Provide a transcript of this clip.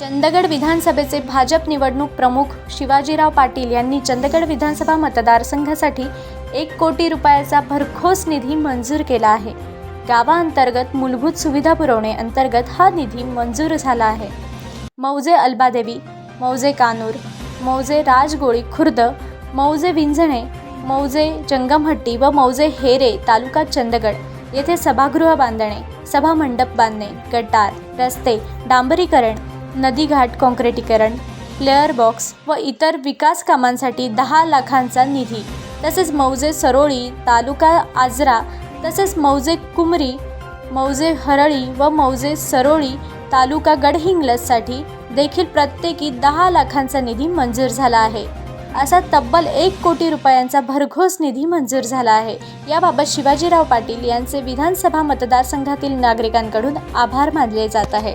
चंदगड विधानसभेचे भाजप निवडणूक प्रमुख शिवाजीराव पाटील यांनी चंदगड विधानसभा मतदारसंघासाठी एक कोटी रुपयाचा भरघोस निधी मंजूर केला आहे. गावाअंतर्गत मूलभूत सुविधा पुरवणे अंतर्गत हा निधी मंजूर झाला आहे. मौजे अल्बादेवी मौजे कानूर मौजे राजगोळी खुर्द मौजे विंझणे मौजे जंगमहट्टी व मौजे हेरे तालुका चंदगड येथे सभागृह बांधणे सभा मंडप बांधणे गटार रस्ते डांबरीकरण नदीघाट काँक्रिटीकरण प्लेअर बॉक्स व इतर विकास कामांसाठी दहा लाखांचा निधी. तसेच मौजे सरोळी तालुका आजरा तसेच मौजे कुमरी मौजे हरळी व मौजे सरोळी तालुका गडहिंग्लजसाठी देखील प्रत्येकी दहा लाखांचा निधी मंजूर झाला आहे. असा तब्बल एक कोटी रुपयांचा भरघोस निधी मंजूर झाला आहे. याबाबत शिवाजीराव पाटील यांचे विधानसभा मतदारसंघातील नागरिकांकडून आभार मानले जात आहे